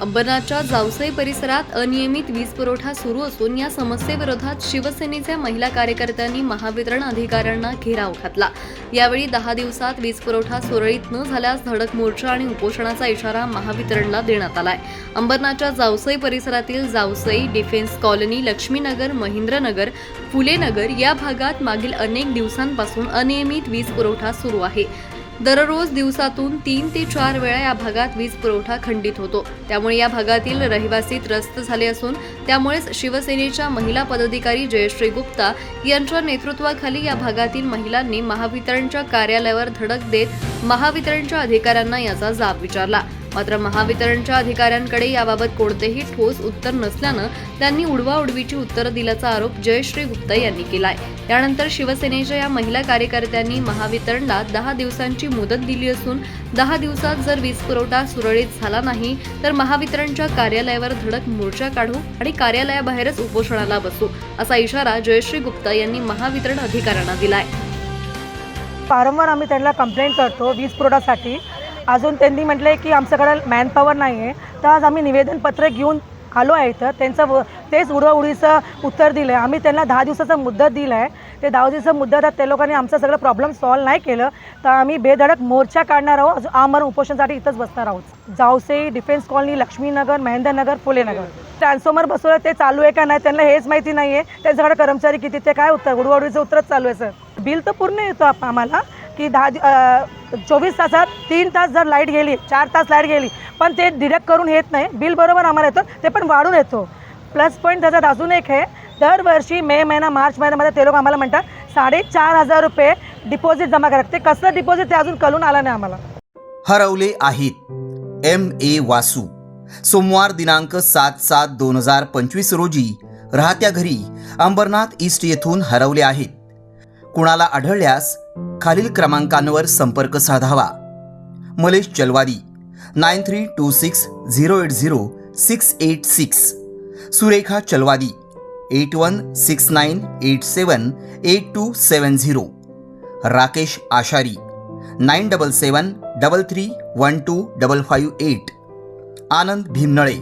अंबरनाथच्या जावसई परिसरात अनियमित वीज पुरवठा सुरू असून या समस्येविरोधात शिवसेनेच्या महिला कार्यकर्त्यांनी महावितरण अधिकाऱ्यांना घेराव घातला. यावेळी दहा दिवसात वीज पुरवठा सुरळीत न झाल्यास धडक मोर्चा आणि उपोषणाचा इशारा महावितरणला देण्यात आलाय. अंबरनाथच्या जावसई परिसरातील जावसई डिफेन्स कॉलनी लक्ष्मीनगर महेंद्रनगर फुलेनगर या भागात मागील अनेक दिवसांपासून अनियमित वीज पुरवठा सुरू आहे. दररोज दिवसातून तीन ते चार वेळा या भागात वीज पुरवठा खंडित होतो. त्यामुळे या भागातील रहिवासी त्रस्त झाले असून त्यामुळेच शिवसेनेच्या महिला पदाधिकारी जयश्री गुप्ता यांच्या नेतृत्वाखाली या भागातील महिलांनी महावितरणच्या कार्यालयावर धडक देत महावितरणच्या अधिकाऱ्यांना याचा जाब विचारला. मात्र महावितरणच्या अधिकाऱ्यांकडे याबाबत कोणतेही ठोस उत्तर नसल्यानं त्यांनी उडवाउडवीची उत्तरं दिल्याचा आरोप जयश्री गुप्ता यांनी केलाय. यानंतर शिवसेनेच्या या महिला कार्यकर्त्यांनी महावितरणला दहा दिवसांची मुदत दिली असून दहा दिवसात जर वीज पुरवठा सुरळीत झाला नाही तर महावितरणच्या कार्यालयावर धडक मोर्चा काढू आणि कार्यालयाबाहेरच उपोषणाला बसू असा इशारा जयश्री गुप्ता यांनी महावितरण अधिकाऱ्यांना दिलाय. वारंवार आम्ही त्यांना कंप्लेंट करतो वीज पुरवठासाठी अजून त्यांनी म्हटलं आहे की आमच्याकडे मॅनपॉवर नाही आहे तर आज आम्ही निवेदनपत्र घेऊन आलो आहे इथं. त्यांचं व- तेच उडवाउडीचं उत्तर दिलं आहे आम्ही त्यांना दहा दिवसाचा मुद्दा दिला आहे ते दहा दिवसाचा मुद्दा त्या लोकांनी आमचं सगळं प्रॉब्लेम सॉल्व्ह नाही केलं. तर आम्ही बेधडक मोर्चा काढणार आहोत. आमरण उपोषणासाठी इथंच बसणार आहोत. Javsai defence colony Laxminagar Mahendranagar Phulenagar. Transformer बसवलं ते चालू आहे का नाही त्यांना हेच माहिती नाही आहे त्यांच्याकडे कर्मचारी किती ते काय उत्तर? उडवाउडीचं उत्तरच चालू आहे सर बिल तर पूर्ण येतो आप- आम्हाला. की दहा चोवीस तासात तीन तास जर लाइट गेली चार तास लाइट गेली पण ते डिडक्ट करून येत नाही बिल बरोबर आम्हाला येतं ते पण वाढून येतो. प्लस पॉईंट त्याच्यात अजून एक आहे दरवर्षी मे महिना मार्च महिन्यामध्ये ते लोक आम्हाला म्हणतात साडेचार हजार रुपये डिपॉझिट जमा करा ते कसं डिपॉझिट ते अजून कळून आलं नाही आम्हाला. हरवले आहेत. M A Vasu. सोमवार दिनांक सात सात दोन हजार पंचवीस रोजी राहत्या घरी अंबरनाथ ईस्ट येथून हरवले आहेत. कुणाला आढळल्यास खालील क्रमांकांवर संपर्क साधावा. Malesh Chalwadi nine three two six zero eight zero six eight six. Surekha Chalwadi eight one six nine eight seven eight two seven zero. Rakesh Ashari nine double seven double three one two double five eight. Anand Bhimnale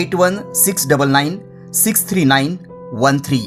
eight one six double nine six three nine one three.